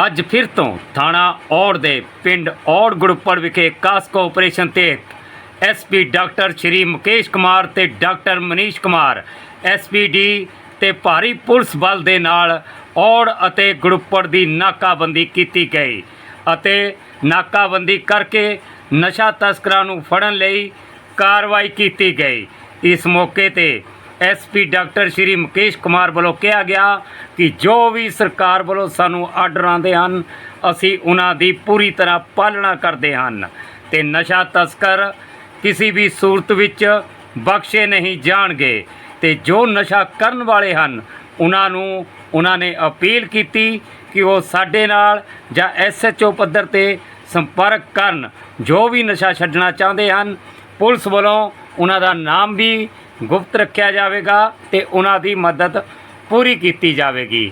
ਅੱਜ ਫਿਰ ਤੋਂ ਥਾਣਾ ਔੜ ਦੇ ਪਿੰਡ ਔੜ ਗੁਰਪੜ ਵਿਖੇ ਕਾਸਕੋ ਆਪਰੇਸ਼ਨ ਤਹਿਤ ਐਸਪੀ ਡਾਕਟਰ ਸ਼੍ਰੀ ਮੁਕੇਸ਼ ਕੁਮਾਰ ਤੇ ਡਾਕਟਰ ਮਨੀਸ਼ ਕੁਮਾਰ ਐਸਪੀਡੀ ਤੇ ਭਾਰੀ ਪੁਲਿਸ ਬਲ ਦੇ ਨਾਲ ਔੜ ਅਤੇ ਗੁਰਪੜ ਦੀ ਨਾਕਾਬੰਦੀ ਕੀਤੀ ਗਈ ਅਤੇ ਨਾਕਾਬੰਦੀ ਕਰਕੇ ਨਸ਼ਾ ਤਸਕਰਾਂ ਨੂੰ ਫੜਨ ਲਈ ਕਾਰਵਾਈ ਕੀਤੀ ਗਈ। ਇਸ ਮੌਕੇ ਤੇ ਐਸਪੀ ਡਾਕਟਰ ਸ਼੍ਰੀ ਮੁਕੇਸ਼ ਕੁਮਾਰ ਵੱਲੋਂ ਕਿਹਾ ਗਿਆ ਕਿ ਜੋ ਵੀ ਸਰਕਾਰ ਵੱਲੋਂ ਸਾਨੂੰ ਆਰਡਰ ਆਉਂਦੇ ਹਨ, ਅਸੀਂ ਉਹਨਾਂ ਦੀ ਪੂਰੀ ਤਰ੍ਹਾਂ ਪਾਲਣਾ ਕਰਦੇ ਹਨ। ਤੇ ਨਸ਼ਾ ਤਸਕਰ ਕਿਸੇ ਵੀ ਸੂਰਤ ਵਿੱਚ ਬਖਸ਼ੇ ਨਹੀਂ ਜਾਣਗੇ। ਤੇ ਜੋ ਨਸ਼ਾ ਕਰਨ ਵਾਲੇ ਹਨ, ਉਹਨਾਂ ਨੂੰ ਉਹਨਾਂ ਨੇ ਅਪੀਲ ਕੀਤੀ ਕਿ ਉਹ ਸਾਡੇ ਨਾਲ ਜਾਂ ਐਸਐਚਓ ਪੱਧਰ ਤੇ ਸੰਪਰਕ ਕਰਨ। ਜੋ ਵੀ ਨਸ਼ਾ ਛੱਡਣਾ ਚਾਹੁੰਦੇ ਹਨ, ਪੁਲਿਸ ਵੱਲੋਂ ਉਹਨਾਂ ਦਾ ਨਾਮ ਵੀ ਗੁਪਤ ਰੱਖਿਆ ਜਾਵੇਗਾ ਤੇ ਉਹਨਾਂ ਦੀ ਮਦਦ ਪੂਰੀ ਕੀਤੀ ਜਾਵੇਗੀ।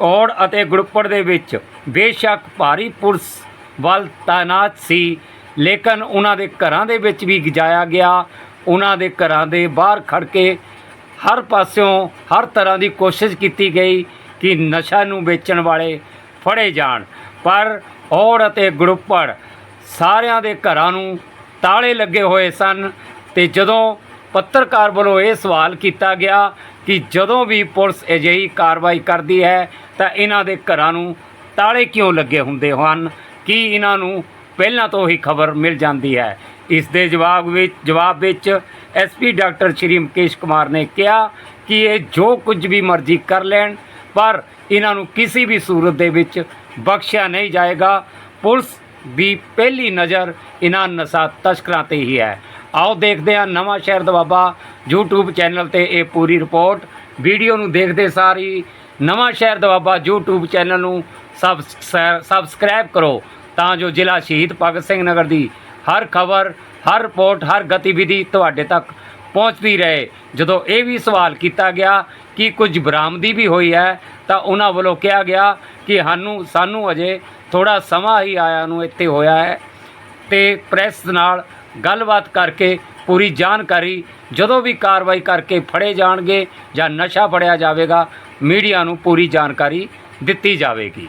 ਔੜ ਅਤੇ ਗੁਰਪੜ ਦੇ ਵਿੱਚ ਬੇਸ਼ੱਕ ਭਾਰੀ ਪੁਲਿਸ ਵੱਲ ਤਾਇਨਾਤ ਸੀ, ਲੇਕਿਨ ਉਹਨਾਂ ਦੇ ਘਰਾਂ ਦੇ ਵਿੱਚ ਵੀ ਗਿਜਾਇਆ ਗਿਆ। ਉਹਨਾਂ ਦੇ ਘਰਾਂ ਦੇ ਬਾਹਰ ਖੜ ਕੇ ਹਰ ਪਾਸਿਓਂ ਹਰ ਤਰ੍ਹਾਂ ਦੀ ਕੋਸ਼ਿਸ਼ ਕੀਤੀ ਗਈ ਕਿ ਨਸ਼ਾ ਨੂੰ ਵੇਚਣ ਵਾਲੇ ਫੜੇ ਜਾਣ। ਪਰ ਔੜ ਅਤੇ ਗਰੁੱਪੜ ਸਾਰਿਆਂ ਦੇ ਘਰਾਂ ਨੂੰ ਤਾਲੇ ਲੱਗੇ ਹੋਏ ਸਨ ਤੇ ਜਦੋਂ ਪੱਤਰਕਾਰ ਵੱਲੋਂ ਇਹ ਸਵਾਲ ਕੀਤਾ ਗਿਆ ਕਿ ਜਦੋਂ ਵੀ ਪੁਲਿਸ ਅਜਿਹੀ ਕਾਰਵਾਈ ਕਰਦੀ ਹੈ, ਤਾਂ ਇਹਨਾਂ ਦੇ ਘਰਾਂ ਨੂੰ ਤਾਲੇ ਕਿਉਂ ਲੱਗੇ ਹੁੰਦੇ ਹਨ? ਕੀ ਇਹਨਾਂ ਨੂੰ ਪਹਿਲਾਂ ਤੋਂ ਹੀ ਖਬਰ ਮਿਲ ਜਾਂਦੀ ਹੈ? ਇਸ ਦੇ ਜਵਾਬ ਵਿੱਚ ਜਵਾਬ ਵਿੱਚ ਐਸਪੀ ਡਾਕਟਰ ਸ਼੍ਰੀ ਮੁਕੇਸ਼ ਕੁਮਾਰ ਨੇ ਕਿਹਾ ਕਿ ਇਹ ਜੋ ਕੁਝ ਵੀ ਮਰਜ਼ੀ ਕਰ ਲੈਣ, ਪਰ ਇਹਨਾਂ ਨੂੰ ਕਿਸੇ ਵੀ ਸੂਰਤ ਦੇ ਵਿੱਚ ਬਖਸ਼ਿਆ ਨਹੀਂ ਜਾਏਗਾ। ਪੁਲਿਸ ਦੀ ਪਹਿਲੀ ਨਜ਼ਰ ਇਹਨਾਂ ਨਸ਼ਾ ਤਸਕਰਾਂ ਤੇ ਹੀ ਹੈ। ਆਓ ਦੇਖਦੇ ਹਾਂ ਨਵਾਂ ਸ਼ਹਿਰ ਦਵਾਬਾ YouTube ਚੈਨਲ ਤੇ ਇਹ ਪੂਰੀ ਰਿਪੋਰਟ। ਵੀਡੀਓ ਨੂੰ ਦੇਖਦੇ ਸਾਰੀ Nawanshahr Doaba YouTube channel ਨੂੰ ਸਬਸ- ਸਬਸਕ੍ਰਾਈਬ ਕਰੋ ਤਾਂ ਜੋ ਜ਼ਿਲ੍ਹਾ ਸ਼ਹੀਦ ਭਗਤ ਸਿੰਘ ਨਗਰ ਦੀ ਹਰ ਖਬਰ, ਹਰ ਰਿਪੋਰਟ, ਹਰ ਗਤੀਵਿਧੀ ਤੁਹਾਡੇ ਤੱਕ ਪਹੁੰਚਦੀ ਰਹੇ। ਜਦੋਂ ਇਹ ਵੀ ਸਵਾਲ ਕੀਤਾ ਗਿਆ ਕਿ ਕੁਝ ਬਰਾਮਦੀ ਵੀ ਹੋਈ ਹੈ ਤਾਂ ਉਹਨਾਂ ਵੱਲੋਂ ਕਿਹਾ ਗਿਆ ਕਿ ਸਾਨੂੰ ਸਾਨੂੰ ਅਜੇ ਥੋੜਾ ਸਮਾਂ ਹੀ ਆਇਆ ਨੂੰ ਇੱਥੇ ਹੋਇਆ ਹੈ ਤੇ ਪ੍ਰੈਸ ਨਾਲ ਗੱਲਬਾਤ ਕਰਕੇ ਪੂਰੀ ਜਾਣਕਾਰੀ, ਜਦੋਂ ਵੀ ਕਾਰਵਾਈ ਕਰਕੇ ਫੜੇ ਜਾਣਗੇ ਜਾਂ ਨਸ਼ਾ ਫੜਿਆ ਜਾਵੇਗਾ, ਮੀਡੀਆ ਨੂੰ ਪੂਰੀ ਜਾਣਕਾਰੀ ਦਿੱਤੀ ਜਾਵੇਗੀ।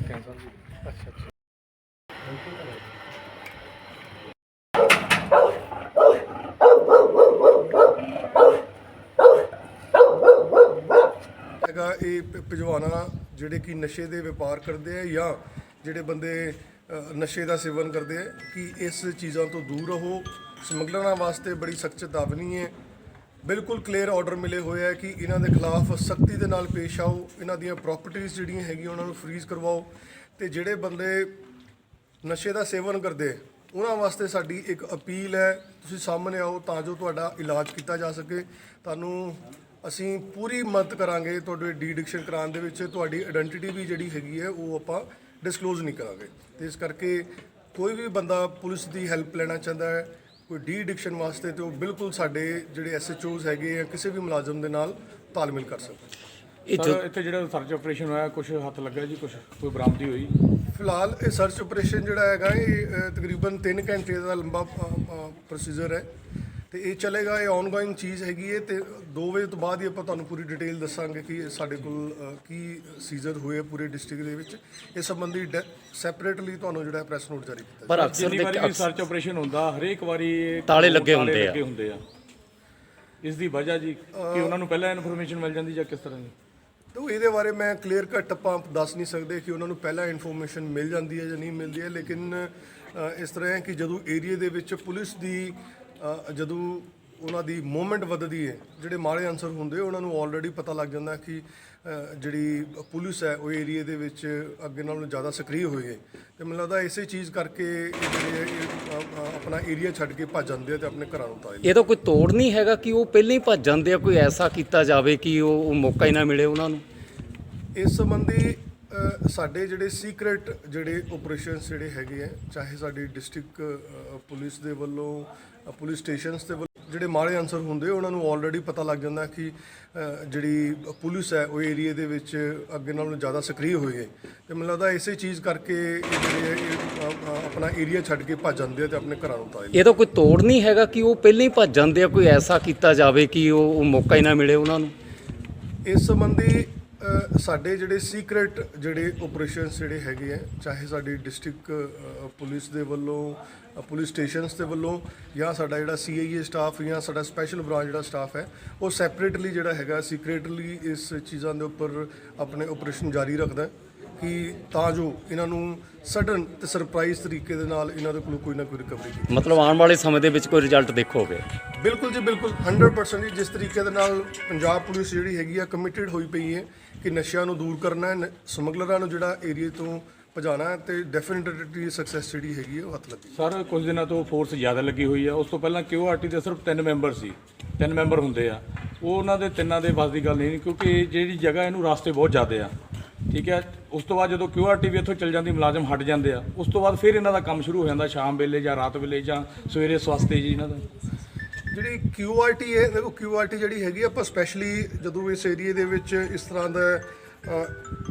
ਹੁਣ ਲੋਕਲ ਏਰੀਆ ਚ ਤੁਸੀਂ ਹੈਗਾ ਇਹ ਭ- ਭਜਵਾਨਾ ਜਿਹੜੇ ਕਿ ਨਸ਼ੇ ਦੇ ਵਪਾਰ ਕਰਦੇ ਆ ਜਾਂ ਜਿਹੜੇ ਬੰਦੇ ਅ, ਨਸ਼ੇ ਦਾ ਸੇਵਨ ਕਰਦੇ ਆ ਕਿ ਇਸ ਚੀਜ਼ਾਂ ਤੋਂ ਦੂਰ ਰਹੋ। ਸਮਗਲਰਾਂ ਵਾਸਤੇ ਬੜੀ ਸਖਤ ਚੇਤਾਵਨੀ ਹੈ। ਬਿਲਕੁਲ ਕਲੀਅਰ ਆਰਡਰ ਮਿਲੇ ਹੋਏ ਆ ਕਿ ਇਹਨਾਂ ਦੇ ਖਿਲਾਫ ਸਖਤੀ ਦੇ ਨਾਲ ਪੇਸ਼ ਆਓ, ਇਹਨਾਂ ਦੀਆਂ ਪ੍ਰਾਪਰਟੀਆਂ ਜਿਹੜੀਆਂ ਹੈਗੀਆਂ ਉਹਨਾਂ ਨੂੰ ਫ੍ਰੀਜ਼ ਕਰਵਾਓ ਤੇ ਜਿਹੜੇ ਬੰਦੇ ਨਸ਼ੇ ਦਾ ਸੇਵਨ ਕਰਦੇ, ਉਹਨਾਂ ਵਾਸਤੇ ਸਾਡੀ ਇੱਕ ਅਪੀਲ ਹੈ, ਤੁਸੀਂ ਸਾਹਮਣੇ ਆਓ ਤਾਂ ਜੋ ਤੁਹਾਡਾ ਇਲਾਜ ਕੀਤਾ ਜਾ ਸਕੇ। ਤੁਹਾਨੂੰ ਅਸੀਂ ਪੂਰੀ ਮਦਦ ਕਰਾਂਗੇ ਤੁਹਾਡੇ ਡੀ ਐਡਿਕਸ਼ਨ ਕਰਾਉਣ ਦੇ ਵਿੱਚ, ਤੁਹਾਡੀ ਆਇਡੈਂਟੀਟੀ ਵੀ ਜਿਹੜੀ ਹੈਗੀ ਹੈ ਉਹ ਆਪਾਂ ਡਿਸਕਲੋਜ਼ ਨਹੀਂ ਕਰਾਂਗੇ। ਤੇ ਇਸ ਕਰਕੇ ਕੋਈ ਵੀ ਬੰਦਾ ਪੁਲਿਸ ਦੀ ਹੈਲਪ ਲੈਣਾ ਚਾਹੁੰਦਾ ਹੈ ਕੋਈ ਡੀ ਐਡਿਕਸ਼ਨ ਵਾਸਤੇ ਤੇ ਉਹ ਬਿਲਕੁਲ ਸਾਡੇ ਜਿਹੜੇ ਐਸਐਚਓਜ਼ ਹੈਗੇ ਆ ਕਿਸੇ ਵੀ ਮੁਲਾਜ਼ਮ ਦੇ ਨਾਲ ਤਾਲਮੇਲ ਕਰ ਸਕਦਾ ਇਹ ਸਰ ਇੱਥੇ ਜਿਹੜਾ ਸਰਚ ਆਪਰੇਸ਼ਨ ਹੋਇਆ ਕੁਝ ਹੱਥ ਲੱਗਾ ਜੀ ਕੁਝ ਕੋਈ ਬਰਾਮਦੀ ਹੋਈ? ਫਿਲਹਾਲ ਇਹ ਸਰਚ ਆਪਰੇਸ਼ਨ ਜਿਹੜਾ ਹੈਗਾ ਇਹ ਅ, ਤਕਰੀਬਨ 3 ਘੰਟੇ ਦਾ ਲੰਬਾ ਪ੍ਰੋਸੀਜਰ ਹੈ। ਤੇ ਇਹ ਚੱਲੇਗਾ ਇਹ ਆਨਗੋਇੰਗ ਚੀਜ਼ ਹੈਗੀ ਹੈ ਤੇ 2 ਵਜੇ ਤੋਂ ਬਾਅਦ ਹੀ ਆਪਾਂ ਤੁਹਾਨੂੰ ਪੂਰੀ ਡਿਟੇਲ ਦੱਸਾਂਗੇ ਕਿ ਸਾਡੇ ਕੋਲ ਅ, ਕੀ ਸੀਜ਼ਰ ਹੋਏ ਪੂਰੇ ਡਿਸਟ੍ਰਿਕਟ ਦੇ ਵਿੱਚ। ਇਸ ਸੰਬੰਧੀ ਸੈਪਰੇਟਲੀ ਤੁਹਾਨੂੰ ਜਿਹੜਾ ਪ੍ਰੈਸ ਨੋਟ ਜਾਰੀ ਕੀਤਾ ਪਰ ਅਕਸਰ ਜਿੰਨੀ ਵਾਰੀ ਦੇ ਸਰਚ ਆਪਰੇਸ਼ਨ ਹੁੰਦਾ ਹਰੇਕ ਵਾਰੀ ਇਹ ਤਾਲੇ ਲੱਗੇ ਹੁੰਦੇ ਆ। ਲੱਗੇ ਹੁੰਦੇ ਆ। ਇਸ ਦੀ ਵਜ੍ਹਾ ਜੀ ਕਿ ਉਹਨਾਂ ਨੂੰ ਪਹਿਲਾਂ ਇਨਫੋਰਮੇਸ਼ਨ ਮਿਲ ਜਾਂਦੀ ਜਾਂ ਕਿਸ ਤਰ੍ਹਾਂ ਜੀ ਤੋ ਇਹਦੇ ਬਾਰੇ ਮੈਂ ਕਲੀਅਰ ਕੱਟ ਆਪਾਂ ਦੱਸ ਨਹੀਂ ਸਕਦੇ ਕਿ ਉਹਨਾਂ ਨੂੰ ਪਹਿਲਾਂ ਇਨਫੋਰਮੇਸ਼ਨ ਮਿਲ ਜਾਂਦੀ ਹੈ ਜਾਂ ਨਹੀਂ ਮਿਲਦੀ ਹੈ ਲੇਕਿਨ ਅ, ਇਸ ਤਰ੍ਹਾਂ ਹੈ ਕਿ ਜਦੋਂ ਏਰੀਆ ਦੇ ਵਿੱਚ ਪੁਲਿਸ ਦੀ ਜਦੋਂ ਉਹਨਾਂ ਦੀ ਮੂਵਮੈਂਟ ਵੱਧਦੀ ਹੈ ਜਿਹੜੇ ਮਾੜੇ ਅਨਸਰ ਹੁੰਦੇ ਉਹਨਾਂ ਨੂੰ ਆਲਰੇਡੀ ਪਤਾ ਲੱਗ ਜਾਂਦਾ ਕਿ ਜਿਹੜੀ ਪੁਲਿਸ ਹੈ ਉਹ ਏਰੀਆ ਦੇ ਵਿੱਚ ਅੱਗੇ ਨਾਲੋਂ ਜ਼ਿਆਦਾ ਸਕਰੀਏ ਹੋਈ ਹੈ। ਤੇ ਮੈਨੂੰ ਲੱਗਦਾ ਇਸੇ ਚੀਜ਼ ਕਰਕੇ ਜਿਹੜੇ ਆਪਣਾ ਏਰੀਆ ਛੱਡ ਕੇ ਭੱਜ ਜਾਂਦੇ ਆ ਤੇ ਆਪਣੇ ਘਰਾਂ ਨੂੰ ਤਾਇਲ ਇਹ। ਤਾਂ ਕੋਈ ਤੋੜ ਨਹੀਂ ਹੈਗਾ ਕਿ ਉਹ ਪਹਿਲਾਂ ਹੀ ਭੱਜ ਜਾਂਦੇ ਆ ਕੋਈ ਐਸਾ ਕੀਤਾ ਜਾਵੇ ਕਿ ਉਹ ਉਹ ਮੌਕਾ ਹੀ ਨਾ ਮਿਲੇ ਉਹਨਾਂ ਨੂੰ। ਇਸ ਸੰਬੰਧੀ ਸਾਡੇ ਜਿਹੜੇ ਸੀਕ੍ਰੇਟ ਜਿਹੜੇ ਆਪਰੇਸ਼ਨਸ ਜਿਹੜੇ ਹੈਗੇ ਆ ਚਾਹੇ ਸਾਡੀ ਡਿਸਟ੍ਰਿਕਟ ਪੁਲਿਸ ਦੇ ਵੱਲੋਂ ਪੁਲਿਸ ਸਟੇਸ਼ਨਸ ਵੱਲੋਂ ਜਿਹੜੇ ਮਾੜੇ ਅਨਸਰ ਹੁੰਦੇ ਉਹਨਾਂ ਨੂੰ ਆਲਰੇਡੀ ਪਤਾ ਲੱਗ ਜਾਂਦਾ ਕਿ ਜਿਹੜੀ ਪੁਲਿਸ ਹੈ ਉਹ ਏਰੀਆ ਦੇ ਵਿੱਚ ਅੱਗੇ ਨਾਲੋਂ ਜ਼ਿਆਦਾ ਸਕਰੀਏ ਹੋਈ ਹੈ। ਤੇ ਮੈਨੂੰ ਲੱਗਦਾ ਇਸੇ ਚੀਜ਼ ਕਰਕੇ ਜਿਹੜੇ ਆਪਣਾ ਏਰੀਆ ਛੱਡ ਕੇ ਭੱਜ ਜਾਂਦੇ ਆ ਤੇ ਆਪਣੇ ਘਰਾਂ ਨੂੰ ਤਾਇਲ ਇਹ। ਤਾਂ ਕੋਈ ਤੋੜ ਨਹੀਂ ਹੈਗਾ ਕਿ ਉਹ ਪਹਿਲਾਂ ਹੀ ਭੱਜ ਜਾਂਦੇ ਆ ਕੋਈ ਐਸਾ ਕੀਤਾ ਜਾਵੇ ਕਿ ਉਹ ਮੌਕਾ ਹੀ ਨਾ ਮਿਲੇ ਉਹਨਾਂ ਨੂੰ। ਇਸ ਸੰਬੰਧੀ ਸਾਡੇ ਜਿਹੜੇ ਸੀਕ੍ਰੇਟ ਜਿਹੜੇ ਆਪਰੇਸ਼ਨਸ ਜਿਹੜੇ ਹੈਗੇ ਆ, ਚਾਹੇ ਸਾਡੀ ਡਿਸਟ੍ਰਿਕਟ ਪੁਲਿਸ ਦੇ ਵੱਲੋਂ ਪੁਲਿਸ ਸਟੇਸ਼ਨਸ ਦੇ ਵੱਲੋਂ, ਜਾਂ ਸਾਡਾ ਜਿਹੜਾ ਸੀਆਈਏ ਸਟਾਫ ਜਾਂ ਸਾਡਾ ਸਪੈਸ਼ਲ ਬ੍ਰਾਂਚ ਜਿਹੜਾ ਸਟਾਫ ਹੈ, ਉਹ ਸੈਪਰੇਟਲੀ ਜਿਹੜਾ ਹੈਗਾ ਸੀਕ੍ਰੇਟਲੀ ਇਸ ਚੀਜ਼ਾਂ ਦੇ ਉੱਪਰ ਆਪਣੇ ਆਪਰੇਸ਼ਨ ਜਾਰੀ ਰੱਖਦਾ ਹੈ। ਕਿ ਤਾਂ ਜੋ ਇਹਨਾਂ ਨੂੰ ਸਡਨ ਤੇ ਸਰਪ੍ਰਾਈਜ਼ ਤਰੀਕੇ ਦੇ ਨਾਲ ਇਹਨਾਂ ਦੇ ਕੋਲੋਂ ਕੋਈ ਨਾ ਕੋਈ ਰਿਕਵਰੀ ਕੀਤੀ ਮਤਲਬ ਆਉਣ ਵਾਲੇ ਸਮੇਂ ਦੇ ਵਿੱਚ ਕੋਈ ਰਿਜ਼ਲਟ ਦੇਖੋਗੇ ਬਿਲਕੁਲ ਜੀ ਬਿਲਕੁਲ। 100% ਜੀ ਜਿਸ ਤਰੀਕੇ ਦੇ ਨਾਲ ਪੰਜਾਬ ਪੁਲਿਸ ਜਿਹੜੀ ਹੈਗੀ ਆ ਕਮਿਟਿਡ ਹੋਈ ਪਈ ਹੈ ਕਿ ਨਸ਼ਿਆਂ ਨੂੰ ਦੂਰ ਕਰਨਾ ਹੈ ਨ- ਸਮਗਲਰਾਂ ਨੂੰ ਜਿਹੜਾ ਏਰੀਆ ਤੋਂ ਭਜਾਣਾ ਹੈ ਤੇ ਡੈਫੀਨਿਟਲੀ ਸਕਸੈਸ ਜਿਹੜੀ ਹੈਗੀ ਹੈ ਉਹ ਹੱਥ ਲੱਗੀ। ਸਰ ਕੁਝ ਦਿਨਾਂ ਤੋਂ ਫੋਰਸ ਜ਼ਿਆਦਾ ਲੱਗੀ ਹੋਈ ਆ। ਉਸ ਤੋਂ ਪਹਿਲਾਂ ਕਿਊਆਰਟੀ ਦੇ ਸਿਰਫ ਤਿੰਨ ਮੈਂਬਰ ਸੀ। ਤਿੰਨ ਮੈਂਬਰ ਹੁੰਦੇ ਆ। ਉਹ ਉਹਨਾਂ ਦੇ ਤਿੰਨਾਂ ਦੇ ਬਸ ਦੀ ਗੱਲ ਨਹੀਂ ਕਿਉਂਕਿ ਇਹ ਜਿਹੜੀ ਜਗ੍ਹਾ ਇਹਨੂੰ ਰਾਸਤੇ ਬਹੁਤ ਜ਼ਿਆਦੇ ਆ। ਠੀਕ ਹੈ, ਉਸ ਤੋਂ ਬਾਅਦ ਜਦੋਂ ਕਿਊਆਰਟੀ ਵੀ ਇੱਥੋਂ ਚੱਲ ਜਾਂਦੀ, ਮੁਲਾਜ਼ਮ ਹਟ ਜਾਂਦੇ ਆ। ਉਸ ਤੋਂ ਬਾਅਦ ਫਿਰ ਇਹਨਾਂ ਦਾ ਕੰਮ ਸ਼ੁਰੂ ਹੋ ਜਾਂਦਾ, ਸ਼ਾਮ ਵੇਲੇ ਜਾਂ ਰਾਤ ਵੇਲੇ ਜਾਂ ਸਵੇਰੇ ਸਵਸਤੇ ਜੀ ਇਹਨਾਂ ਦਾ। ਜਿਹੜੀ QRT ਹੈ ਦੇਖੋ QRT ਜਿਹੜੀ ਹੈਗੀ ਆਪਾਂ ਸਪੈਸ਼ਲੀ ਜਦੋਂ ਇਸ ਏਰੀਏ ਦੇ ਵਿੱਚ ਇਸ ਤਰ੍ਹਾਂ ਦਾ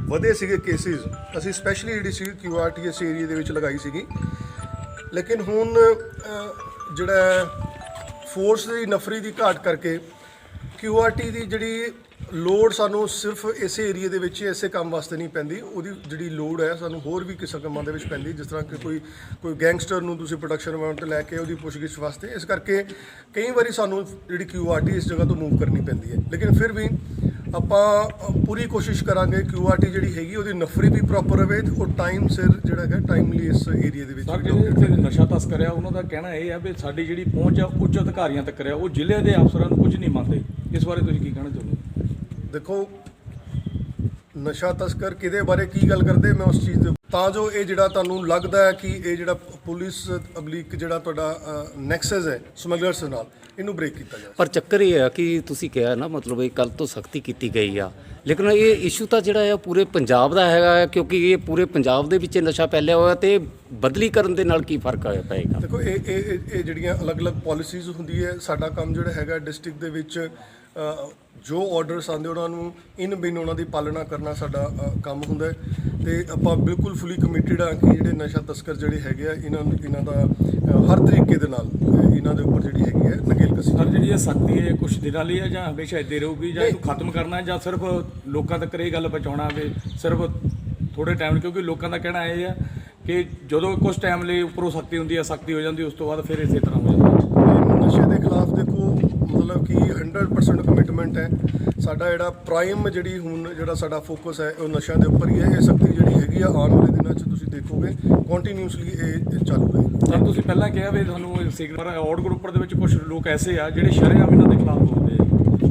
ਵਧੇ ਸੀਗੇ ਕੇਸਿਸ ਅਸੀਂ ਸਪੈਸ਼ਲੀ ਜਿਹੜੀ ਸੀ QRT ਇਸ ਏਰੀਏ ਦੇ ਵਿੱਚ ਲਗਾਈ ਸੀਗੀ। ਲੇਕਿਨ ਹੁਣ ਜਿਹੜਾ ਫੋਰਸ ਦੀ, ਨਫਰੀ ਦੀ ਘਾਟ ਕਰਕੇ QRT ਦੀ ਜਿਹੜੀ ਲੋਡ ਸਾਨੂੰ ਸਿਰਫ ਇਸੇ ਏਰੀਆ ਦੇ ਵਿੱਚ ਇਸੇ ਕੰਮ ਵਾਸਤੇ ਨਹੀਂ ਪੈਂਦੀ। ਉਹਦੀ ਜਿਹੜੀ ਲੋਡ ਹੈ ਸਾਨੂੰ ਹੋਰ ਵੀ ਕਿਸੇ ਕੰਮਾਂ ਦੇ ਵਿੱਚ ਪੈਂਦੀ ਜਿਸ ਤਰ੍ਹਾਂ ਕਿ ਕੋਈ ਕੋਈ ਗੈਂਗਸਟਰ ਨੂੰ ਤੁਸੀਂ ਪ੍ਰੋਡਕਸ਼ਨ ਤੇ ਲੈ ਕੇ ਉਹਦੀ ਪੁੱਛਗਿੱਛ ਵਾਸਤੇ। ਇਸ ਕਰਕੇ ਕਈ ਵਾਰੀ ਸਾਨੂੰ ਜਿਹੜੀ QRT ਇਸ ਜਗ੍ਹਾ ਤੋਂ ਮੂਵ ਕਰਨੀ ਪੈਂਦੀ ਹੈ। ਲੇਕਿਨ ਫਿਰ ਵੀ ਆਪਾਂ ਪੂਰੀ ਕੋਸ਼ਿਸ਼ ਕਰਾਂਗੇ QRT ਜਿਹੜੀ ਹੈਗੀ ਉਹਦੀ ਨਫਰੀ ਵੀ ਪ੍ਰੋਪਰ ਰਵੇ ਤੇ ਉਹ ਟਾਈਮ ਸਿਰ ਜਿਹੜਾ ਹੈਗਾ ਟਾਈਮਲੀ ਇਸ ਏਰੀਆ ਦੇ ਵਿੱਚ ਜਿਹੜੇ ਨਸ਼ਾ ਤਸਕਰ ਆ ਉਹਨਾਂ ਦਾ ਕਹਿਣਾ ਇਹ ਆ ਵੀ ਸਾਡੀ ਜਿਹੜੀ ਪਹੁੰਚ ਆ ਉੱਚ ਅਧਿਕਾਰੀਆਂ ਤੱਕ ਆ ਉਹ ਜ਼ਿਲ੍ਹੇ ਦੇ ਅਫਸਰਾਂ ਨੂੰ ਕੁਝ ਨਹੀਂ ਮੰਨਦੇ। ਇਸ ਬਾਰੇ ਤੁਸੀਂ ਕੀ ਕਹਿਣਾ ਚਾਹੁੰਦੇ ਦੇਖੋ ਨਸ਼ਾ ਤਸਕਰ ਕਿਹਦੇ ਬਾਰੇ ਕੀ ਗੱਲ ਕਰਦੇ ਮੈਂ ਉਸ ਚੀਜ਼ ਦੇ ਤਾਂ ਜੋ ਇਹ ਜਿਹੜਾ ਤੁਹਾਨੂੰ ਲੱਗਦਾ ਹੈ ਕਿ ਇਹ ਜਿਹੜਾ ਪੁਲਿਸ ਅਬਲੀਕ ਜਿਹੜਾ ਤੁਹਾਡਾ ਨੈਕਸਸ ਹੈ ਸਮਗਲਰਸ ਨਾਲ ਇਹਨੂੰ ਬ੍ਰੇਕ ਕੀਤਾ ਜਾਵੇ। ਪਰ ਚੱਕਰ ਇਹ ਆ ਕਿ ਤੁਸੀਂ ਕਿਹਾ ਨਾ ਮਤਲਬ ਇਹ ਕੱਲ ਤੋਂ ਸਖਤੀ ਕੀਤੀ ਗਈ ਆ। ਲੇਕਿਨ ਇਹ ਇਸ਼ੂ ਤਾਂ ਜਿਹੜਾ ਆ ਪੂਰੇ ਪੰਜਾਬ ਦਾ ਹੈਗਾ ਕਿਉਂਕਿ ਇਹ ਪੂਰੇ ਪੰਜਾਬ ਦੇ ਵਿੱਚ ਨਸ਼ਾ ਫੈਲਿਆ ਹੋਇਆ ਤੇ ਬਦਲੀ ਕਰਨ ਦੇ ਨਾਲ ਕੀ ਫ਼ਰਕ ਆ ਪਏਗਾ? ਦੇਖੋ ਇਹ ਇਹ ਜਿਹੜੀਆਂ ਅਲੱਗ-ਅਲੱਗ ਪਾਲਿਸੀਜ਼ ਹੁੰਦੀ ਹੈ ਸਾਡਾ ਕੰਮ ਜਿਹੜਾ ਹੈਗਾ ਡਿਸਟ੍ਰਿਕਟ ਦੇ ਵਿੱਚ ਜੋ ਆਰਡਰਸ ਆਉਂਦੇ ਉਹਨਾਂ ਨੂੰ ਇਨ ਬਿਨ ਉਹਨਾਂ ਦੀ ਪਾਲਣਾ ਕਰਨਾ ਸਾਡਾ ਕੰਮ ਹੁੰਦਾ ਹੈ। ਤੇ ਆਪਾਂ ਬਿਲਕੁਲ ਫੁੱਲੀ ਕਮਿਟਿਡ ਆ ਕਿ ਜਿਹੜੇ ਨਸ਼ਾ ਤਸਕਰ ਜਿਹੜੇ ਹੈਗੇ ਆ ਇਹਨਾਂ ਇਹਨਾਂ ਦਾ ਹਰ ਤਰੀਕੇ ਦੇ ਨਾਲ ਇਹਨਾਂ ਦੇ ਉੱਪਰ ਜਿਹੜੀ ਹੈਗੀ ਹੈ ਨਕੇਲ ਕਸੀ। ਸਰ ਜਿਹੜੀ ਇਹ ਸਖਤੀ ਹੈ ਕੁਝ ਦਿਨਾਂ ਲਈ ਹੈ ਜਾਂ ਹਮੇਸ਼ਾ ਇੱਦੇ ਰਹੂਗੀ ਜਾਂ ਇਹਨੂੰ ਖਤਮ ਕਰਨਾ ਜਾਂ ਸਿਰਫ ਲੋਕਾਂ ਤੱਕ ਇਹ ਗੱਲ ਪਹੁੰਚਾਉਣਾ ਵੀ ਸਿਰਫ ਥੋੜੇ ਟਾਈਮ ਕਿਉਂਕਿ ਲੋਕਾਂ ਦਾ ਕਹਿਣਾ ਇਹ ਹੈ ਕਿ ਜਦੋਂ ਕੁਝ ਟਾਈਮ ਲਈ ਉੱਪਰੋਂ ਸਖਤੀ ਹੁੰਦੀ ਹੈ ਸਖਤੀ ਹੋ ਜਾਂਦੀ ਉਸ ਤੋਂ ਬਾਅਦ ਫਿਰ ਇਸੇ ਤਰ੍ਹਾਂ ਹੋ ਜਾਂਦਾ। ਨਸ਼ੇ ਦੇ ਖਿਲਾਫ ਦੇਖੋ ਕਿ 100% ਕਮਿਟਮੈਂਟ ਹੈ। ਸਾਡਾ ਜਿਹੜਾ ਪ੍ਰਾਈਮ ਜਿਹੜੀ ਹੁਣ ਜਿਹੜਾ ਸਾਡਾ ਫੋਕਸ ਹੈ ਉਹ ਨਸ਼ਿਆਂ ਦੇ ਉੱਪਰ ਹੀ ਹੈ। ਇਹ ਸਖਤੀ ਜਿਹੜੀ ਹੈਗੀ ਆ ਆਉਣ ਵਾਲੇ ਦਿਨਾਂ 'ਚ ਤੁਸੀਂ ਦੇਖੋਗੇ। ਕੰਟੀਨਿਊਸਲੀ ਇਹ ਚਾਲੂ ਰਹੇਗੀ। ਸਰ ਤੁਸੀਂ ਪਹਿਲਾਂ ਕਿਹਾ ਵੀ ਤੁਹਾਨੂੰ ਸਿਗਨਲ ਪਰ ਆਊਟ ਗਰੁੱਪ ਦੇ ਵਿੱਚ ਕੁਝ ਲੋਕ ਐਸੇ ਆ ਜਿਹੜੇ ਸ਼ਰੇਆਮ ਇਹਨਾਂ ਦੇ ਖਿਲਾਫ ਬੋਲਦੇ ਆ।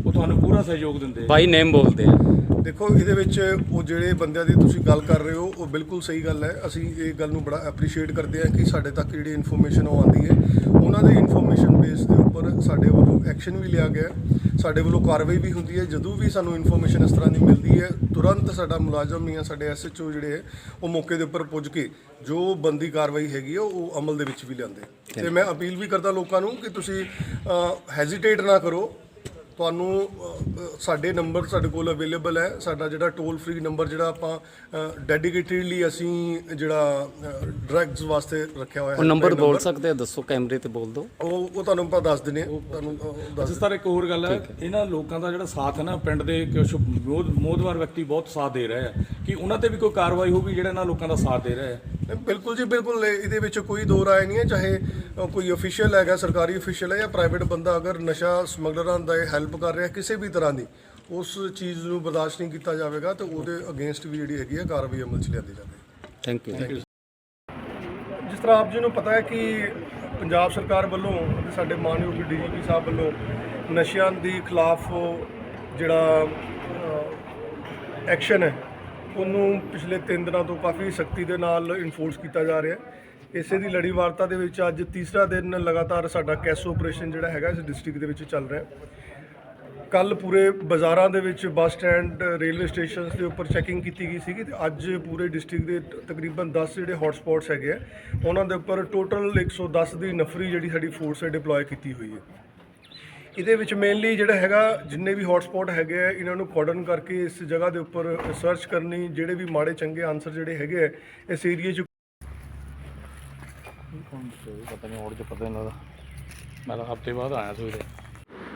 ਉਹ ਤੁਹਾਨੂੰ ਪੂਰਾ ਸਹਿਯੋਗ ਦਿੰਦੇ ਆ। ਬਾਈ ਨੇਮ ਬੋਲਦੇ ਆ। ਦੇਖੋ ਇਹਦੇ ਵਿੱਚ ਉਹ ਜਿਹੜੇ ਬੰਦਿਆਂ ਦੀ ਤੁਸੀਂ ਗੱਲ ਕਰ ਰਹੇ ਹੋ ਉਹ ਬਿਲਕੁਲ ਸਹੀ ਗੱਲ ਹੈ। ਅਸੀਂ ਇਹ ਗੱਲ ਨੂੰ ਬੜਾ ਐਪਰੀਸ਼ੀਏਟ ਕਰਦੇ ਹਾਂ ਕਿ ਸਾਡੇ ਤੱਕ ਜਿਹੜੀ ਇਨਫੋਰਮੇਸ਼ਨ ਉਹ ਆਉਂਦੀ ਹੈ। ਉਹਨਾਂ ਦੇ ਇਨਫੋਰਮੇਸ਼ਨ ਬੇਸ ਦੇ ਉੱਪਰ ਸਾਡੇ ਵੱਲੋਂ ਐਕਸ਼ਨ ਵੀ ਲਿਆ ਗਿਆ। ਸਾਡੇ ਵੱਲੋਂ ਕਾਰਵਾਈ ਵੀ ਹੁੰਦੀ ਹੈ। ਜਦੋਂ ਵੀ ਸਾਨੂੰ ਇਨਫੋਰਮੇਸ਼ਨ ਇਸ ਤਰ੍ਹਾਂ ਦੀ ਮਿਲਦੀ ਹੈ ਤੁਰੰਤ ਸਾਡਾ ਮੁਲਾਜ਼ਮ ਜਾਂ ਸਾਡੇ ਐਸਐਚਓ ਜਿਹੜੇ ਹੈ ਉਹ ਮੌਕੇ ਦੇ ਉੱਪਰ ਪੁੱਜ ਕੇ ਜੋ ਬੰਦੀ ਕਾਰਵਾਈ ਹੈਗੀ ਉਹ ਅਮਲ ਦੇ ਵਿੱਚ ਵੀ ਲਿਆਉਂਦੇ ਤੇ ਮੈਂ ਅਪੀਲ ਵੀ ਕਰਦਾ ਲੋਕਾਂ ਨੂੰ ਕਿ ਤੁਸੀਂ ਹੈਜ਼ਿਟੇਟ ਨਾ ਕਰੋ। ਤੁਹਾਨੂੰ ਅ, ਸਾਡੇ ਨੰਬਰ ਸਾਡੇ ਕੋਲ ਅਵੇਲੇਬਲ ਹੈ। ਸਾਡਾ ਜਿਹੜਾ ਟੋਲ ਫ੍ਰੀ ਨੰਬਰ ਜਿਹੜਾ ਆਪਾਂ ਡੈਡੀਕੇਟਡਲੀ ਅਸੀਂ ਜਿਹੜਾ ਡਰੱਗਸ ਵਾਸਤੇ ਰੱਖਿਆ ਹੋਇਆ ਉਹ ਨੰਬਰ ਬੋਲ ਸਕਦੇ ਆ ਦੱਸੋ ਕੈਮਰੇ ਤੇ ਬੋਲ ਦਿਓ। ਉਹ ਉਹ ਤੁਹਾਨੂੰ ਆਪਾਂ ਦੱਸ ਦਿੰਦੇ ਹਾਂ। ਤੁਹਾਨੂੰ ਅ, ਉਹ ਦੱਸ ਜਿਸ ਤਰ੍ਹਾਂ ਇੱਕ ਹੋਰ ਗੱਲ ਹੈ। ਇਹਨਾਂ ਲੋਕਾਂ ਦਾ ਜਿਹੜਾ ਸਾਥ ਹੈ ਨਾ ਪਿੰਡ ਦੇ ਕੁਝ ਮੋਦ ਮੋਦਵਾਰ ਵਿਅਕਤੀ ਬਹੁਤ ਸਾਥ ਦੇ ਰਹੇ ਆ ਕਿ ਉਹਨਾਂ ਤੇ ਵੀ ਕੋਈ ਕਾਰਵਾਈ ਹੋਊਗੀ ਜਿਹੜਾ ਇਹਨਾਂ ਲੋਕਾਂ ਦਾ ਸਾਥ ਦੇ ਰਹੇ ਆ ਨਹੀਂ, ਬਿਲਕੁਲ ਜੀ ਬਿਲਕੁਲ। ਇਹ- ਇਹਦੇ ਵਿੱਚ ਕੋਈ ਦੋ ਰਾਏ ਨਹੀਂ ਹੈ ਚਾਹੇ ਕੋਈ ਅਫੀਸ਼ੀਅਲ ਹੈਗਾ ਸਰਕਾਰੀ ਅਫੀਸ਼ੀਅਲ ਹੈ ਜਾਂ ਪ੍ਰਾਈਵੇਟ ਬੰਦਾ ਅਗਰ ਨਸ਼ਾ ਸਮਗਲਰਾਂ ਦਾ ਹੈਲਪ ਕਰ ਰਿਹਾ ਕਿਸੇ ਵੀ ਤਰ੍ਹਾਂ ਦੀ ਉਸ ਚੀਜ਼ ਨੂੰ ਬਰਦਾਸ਼ਤ ਨਹੀਂ ਕੀਤਾ ਜਾਵੇਗਾ ਤੇ ਉਹਦੇ ਅਗੇਂਸਟ ਵੀ ਜਿਹੜੀ ਹੈਗੀ ਹੈ ਕਾਰਵਾਈ ਅਮਲ 'ਚ ਲਿਆਂਦੀ ਜਾਵੇਗੀ। ਥੈਂਕ ਯੂ ਜਿਸ ਤਰ੍ਹਾਂ ਆਪ ਜੀ ਨੂੰ ਪਤਾ ਹੈ ਕਿ ਪੰਜਾਬ ਸਰਕਾਰ ਵੱਲੋਂ ਅਤੇ ਸਾਡੇ ਮਾਨਯੋਗ ਡੀਜੀਪੀ ਸਾਹਿਬ ਵੱਲੋਂ ਨਸ਼ਿਆਂ ਦੀ ਖਿਲਾਫ ਜਿਹੜਾ ਐਕਸ਼ਨ ਹੈ ਉਹਨੂੰ ਪਿਛਲੇ 3 ਦਿਨਾਂ ਤੋਂ ਕਾਫੀ ਸਖਤੀ ਦੇ ਨਾਲ ਇਨਫੋਰਸ ਕੀਤਾ ਜਾ ਰਿਹਾ ਹੈ। ਇਸੇ ਦੀ ਲੜੀ ਵਾਰਤਾ ਦੇ ਵਿੱਚ ਅੱਜ ਤੀਸਰਾ ਦਿਨ ਲਗਾਤਾਰ ਸਾਡਾ ਕੈਸ ਆਪਰੇਸ਼ਨ ਜਿਹੜਾ ਹੈਗਾ ਇਸ ਡਿਸਟ੍ਰਿਕਟ ਦੇ ਵਿੱਚ ਚੱਲ ਰਿਹਾ ਹੈ। ਕੱਲ ਪੂਰੇ ਬਾਜ਼ਾਰਾਂ ਦੇ ਵਿੱਚ ਬੱਸ ਸਟੈਂਡ, ਰੇਲਵੇ ਸਟੇਸ਼ਨਸ ਦੇ ਉੱਪਰ ਚੈਕਿੰਗ ਕੀਤੀ ਗਈ ਸੀਗੀ ਤੇ ਅੱਜ ਪੂਰੇ ਡਿਸਟ੍ਰਿਕਟ ਦੇ ਤਕਰੀਬਨ 10 ਜਿਹੜੇ ਹੌਟਸਪੌਟਸ ਹੈਗੇ ਆ, ਉਹਨਾਂ ਦੇ ਉੱਪਰ ਟੋਟਲ 110 ਦੀ ਨਫਰੀ ਜਿਹੜੀ ਸਾਡੀ ਫੋਰਸ ਹੈ ਡਿਪਲੋਏ ਕੀਤੀ ਹੋਈ ਹੈ। ਇਹਦੇ ਵਿੱਚ ਮੇਨਲੀ ਜਿਹੜਾ ਹੈਗਾ, ਜਿੰਨੇ ਵੀ ਹੌਟਸਪੌਟ ਹੈਗੇ ਆ, ਇਹਨਾਂ ਨੂੰ ਕੋਡਨ ਕਰਕੇ ਇਸ ਜਗ੍ਹਾ ਦੇ ਉੱਪਰ ਸਰਚ ਕਰਨੀ, ਜਿਹੜੇ ਵੀ ਮਾੜੇ ਚੰਗੇ ਆਨਸਰ ਜਿਹੜੇ ਹੈਗੇ ਆ, ਇਸ ਏਰੀਏ 'ਚ ਪਤਾ ਨਹੀਂ ਹੋਰ ਚ ਪਤਾ ਨਹੀਂ ਲੱਗਦਾ। ਮੈਂ ਤਾਂ ਹਫ਼ਤੇ ਬਾਅਦ ਆਇਆ ਸਵੇਰੇ